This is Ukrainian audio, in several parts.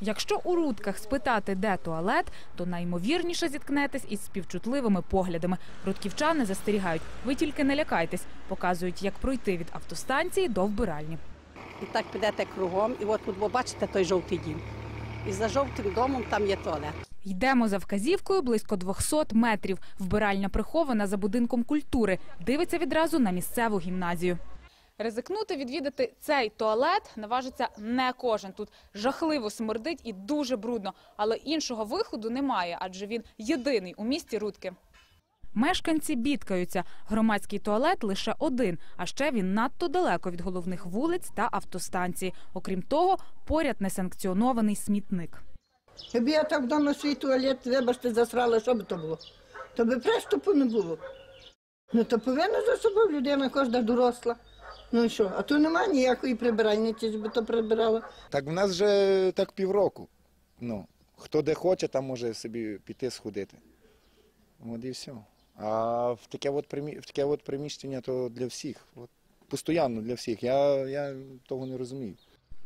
Якщо у рудках спитати, де туалет, то наймовірніше зіткнетесь із співчутливими поглядами. Рудківчани застерігають, ви тільки не лякайтесь, показують, як пройти від автостанції до вбиральні. І так підете кругом, і от тут ви бачите той жовтий дім. І за жовтим домом там є туалет. Йдемо за вказівкою близько 200 метрів. Вбиральня прихована за будинком культури. Дивиться відразу на місцеву гімназію. Ризикнути відвідати цей туалет наважиться не кожен. Тут жахливо смердить і дуже брудно, але іншого виходу немає, адже він єдиний у місті Рудки. Мешканці бідкаються. Громадський туалет лише один, а ще він надто далеко від головних вулиць та автостанцій. Окрім того, поряд несанкціонований смітник. Якби я так вдома свій туалет, вибачте, засрала, що би то було? То би приступу не було. Ну то повинна за собою людина, кожна доросла. Ну що, а то немає ніякої прибиральниці, щоб то прибирала. Так в нас вже так півроку. Ну, хто де хоче, там може собі піти сходити. От і все. А в таке от, примі... в таке от приміщення то для всіх. От, постоянно для всіх. Я, я того не розумію.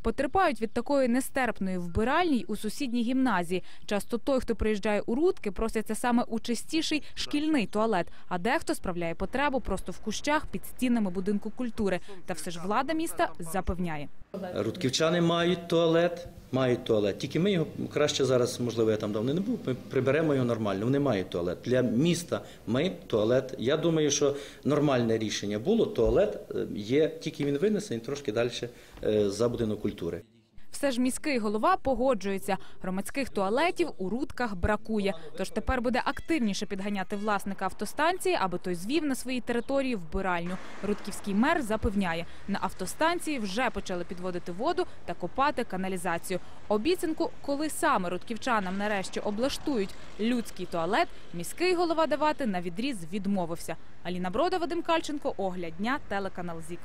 Потерпають від такої нестерпної вбиральні у сусідній гімназії. Часто той, хто приїжджає у Рудки, проситься саме у чистіший шкільний туалет, а дехто справляє потребу просто в кущах під стінами будинку культури. Та все ж влада міста запевняє. Рудківчани мають туалет, мають туалет. Тільки ми його краще зараз, можливо, я там давно не був. Ми приберемо його нормально. Вони мають туалет. Для міста ми туалет. Я думаю, що нормальне рішення було. Туалет е, є, тільки він винесений трошки далі е, за будинок культури. Все ж міський голова погоджується. Громадських туалетів у рудках бракує. Тож тепер буде активніше підганяти власника автостанції, аби той звів на своїй території вбиральню. Рудківський мер запевняє, на автостанції вже почали підводити воду та копати каналізацію. Обіцянку, коли саме рудківчанам нарешті облаштують людський туалет, міський голова давати на відріз відмовився. Аліна Брода, Вадим Кальченко, огляд дня, телеканал ЗІК.